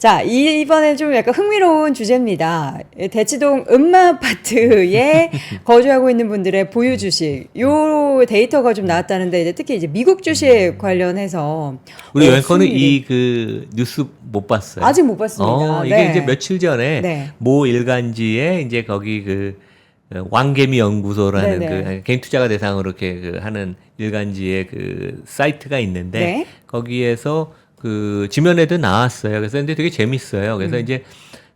자, 이번에 좀 약간 흥미로운 주제입니다. 예, 대치동 음마 아파트에 거주하고 있는 분들의 보유 주식. 요 데이터가 좀 나왔다는데, 이제 특히 이제 미국 주식 관련해서. 우리 어, 앵커는 무슨 일이- 이그 뉴스 못 봤어요. 아직 못 봤습니다. 어, 이게 네. 이제 며칠 전에 네. 모 일간지에 이제 거기 그 어, 왕개미 연구소라는 네네. 그 개인 투자가 대상으로 이렇게 그 하는 일간지의 그 사이트가 있는데 네. 거기에서 그 지면에도 나왔어요. 그래서 근데 되게 재밌어요. 그래서 음. 이제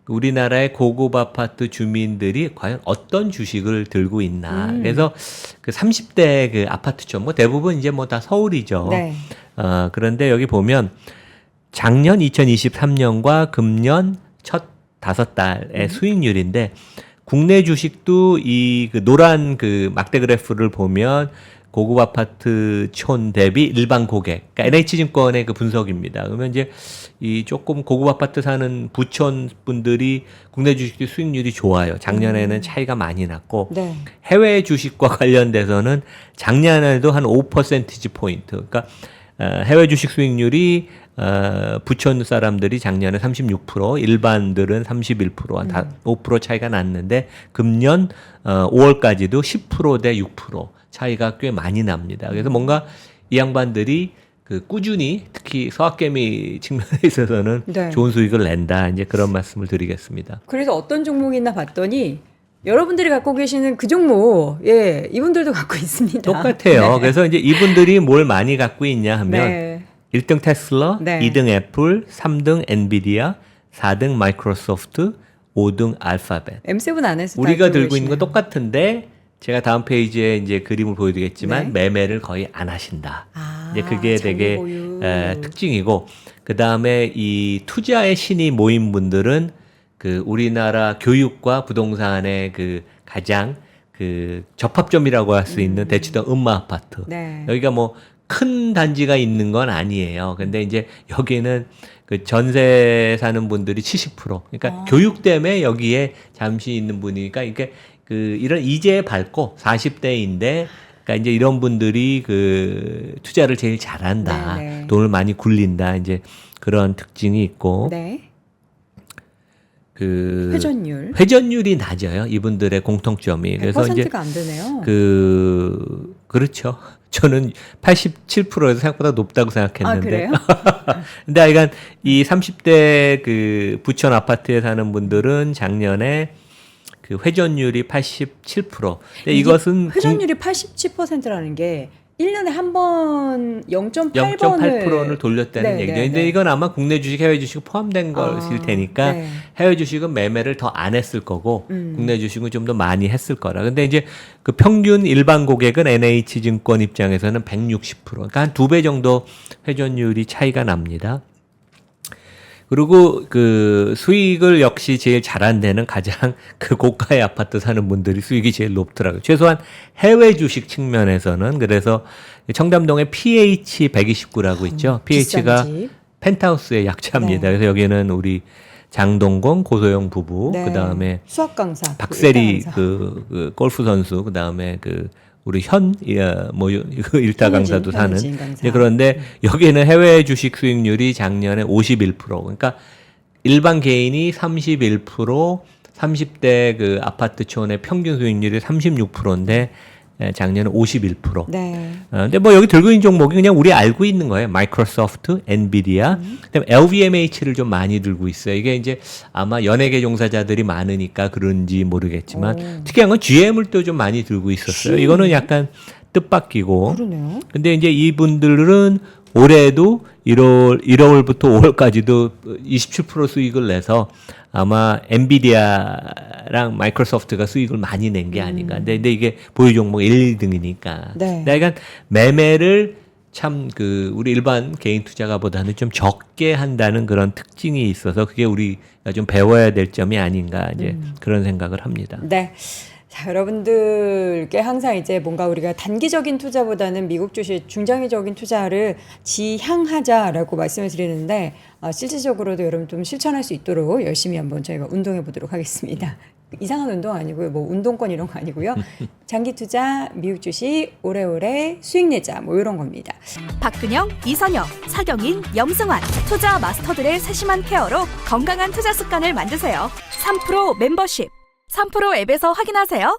우리나라의 고급 아파트 주민들이 과연 어떤 주식을 들고 있나. 음. 그래서 그 30대 그 아파트촌 뭐 대부분 이제 뭐 다 서울이죠. 네. 어, 그런데 여기 보면 작년 2023년과 금년 첫 다섯 달의 수익률인데 국내 주식도 이 그 노란 그 막대 그래프를 보면 고급 아파트 촌 대비 일반 고객, 그러니까 NH증권의 그 분석입니다. 그러면 이제 이 조금 고급 아파트 사는 부촌 분들이 국내 주식도 수익률이 좋아요. 작년에는 차이가 많이 났고 네. 해외 주식과 관련돼서는 작년에도 한 5%지 포인트. 그러니까 어, 해외 주식 수익률이 어, 부천 사람들이 작년에 36%, 일반들은 31%, 한5% 차이가 났는데 금년 어, 5월까지도 10%대 6% 차이가 꽤 많이 납니다. 그래서 뭔가 이 양반들이 그 꾸준히 특히 서학개미 측면에 있어서는 네. 좋은 수익을 낸다. 이제 그런 말씀을 드리겠습니다. 그래서 어떤 종목이 있나 봤더니, 여러분들이 갖고 계시는 그 종목, 예, 이분들도 갖고 있습니다. 똑같아요. 그래서 이제 이분들이 뭘 많이 갖고 있냐 하면 네. 1등 테슬라, 네. 2등 애플, 3등 엔비디아, 4등 마이크로소프트, 5등 알파벳. M7 안에서 다 우리가 들고 들고 있는 건 계시네요. 똑같은데 제가 다음 페이지에 이제 그림을 보여드리겠지만 네. 매매를 거의 안 하신다. 아, 이제 그게 장기 되게 보유. 에, 특징이고 그 다음에 이 투자의 신이 모인 분들은 그 우리나라 교육과 부동산의 그 가장 그 접합점이라고 할 수 있는 대치동 음마 아파트. 네. 여기가 뭐 큰 단지가 있는 건 아니에요. 근데 이제 여기는 그 전세 사는 분들이 70% 그러니까 아. 교육 때문에 여기에 잠시 있는 분이니까 이게 그 이런 이제 밝고 40대인데 그러니까 이제 이런 분들이 그 투자를 제일 잘한다. 네네. 돈을 많이 굴린다. 이제 그런 특징이 있고 네. 그 회전율. 회전율이 낮아요. 이분들의 공통점이. 그래서 이제 100%가 안 되네요. 그 그렇죠. 저는 87%에서 생각보다 높다고 아, 생각했는데. 그래요? 근데 하여간 이 30대 그 부천 아파트에 사는 분들은 작년에 그 회전율이 87%. 근데 이것은 회전율이 87%라는 게 1년에 한 번 0.8번을 0.8%를 돌렸다는 네, 얘기죠. 네, 근데 네. 이건 아마 국내 주식, 해외 주식 포함된 아, 것일 테니까 네. 해외 주식은 매매를 더 안 했을 거고 음. 국내 주식은 좀 더 많이 했을 거라. 근데 이제 그 평균 일반 고객은 NH증권 입장에서는 160%. 그러니까 한 두 배 정도 회전율이 차이가 납니다. 그리고 그 수익을 역시 제일 잘한 데는 가장 그 고가의 아파트 사는 분들이 수익이 제일 높더라고요. 최소한 해외 주식 측면에서는 그래서 청담동에 PH 129라고 있죠. PH가 비싼 집. 펜트하우스의 약자입니다. 네. 그래서 여기는 우리 장동건 고소영 부부, 네. 그다음에 수학 강사, 박세리 일타 강사. 그, 그 골프 선수, 그다음에 그 우리 현, 예, 뭐, 유- 그 일타 강사도 사는. 강사. 예, 그런데 여기는 해외 주식 수익률이 작년에 51%. 그러니까 일반 개인이 31%, 30대 그 아파트촌의 평균 수익률이 36%인데 예, 작년에 51%. 네. 어, 근데 뭐 여기 들고 있는 종목이 그냥 우리 알고 있는 거예요. 마이크로소프트, 엔비디아, 그다음에 LVMH를 좀 많이 들고 있어요. 이게 이제 아마 연예계 종사자들이 많으니까 그런지 모르겠지만 오. 특이한 건 GM을 또 좀 많이 들고 있었어요. GM? 이거는 약간 뜻밖이고. 그러네요. 근데 이제 이분들은 올해도 1월 1월부터 5월까지도 27% 수익을 내서 아마 엔비디아랑 마이크로소프트가 수익을 많이 낸 게 아닌가. 근데, 근데 이게 보유 종목 1, 2등이니까. 네. 약간 매매를 참 그 우리 일반 개인 투자가보다는 좀 적게 한다는 그런 특징이 있어서 그게 우리가 좀 배워야 될 점이 아닌가 이제 그런 생각을 합니다. 네. 자, 여러분들께 항상 이제 뭔가 우리가 단기적인 투자보다는 미국 주식 중장기적인 투자를 지향하자라고 말씀을 드리는데 아, 실질적으로도 여러분 좀 실천할 수 있도록 열심히 한번 저희가 운동해 보도록 하겠습니다. 이상한 운동 아니고요. 뭐 운동권 이런 거 아니고요. 장기 투자, 미국 주식, 오래오래 수익 내자 뭐 이런 겁니다. 박근영, 이선영, 사경인, 염승환 투자 마스터들의 세심한 케어로 건강한 투자 습관을 만드세요. 3프로 멤버십 3프로 앱에서 확인하세요.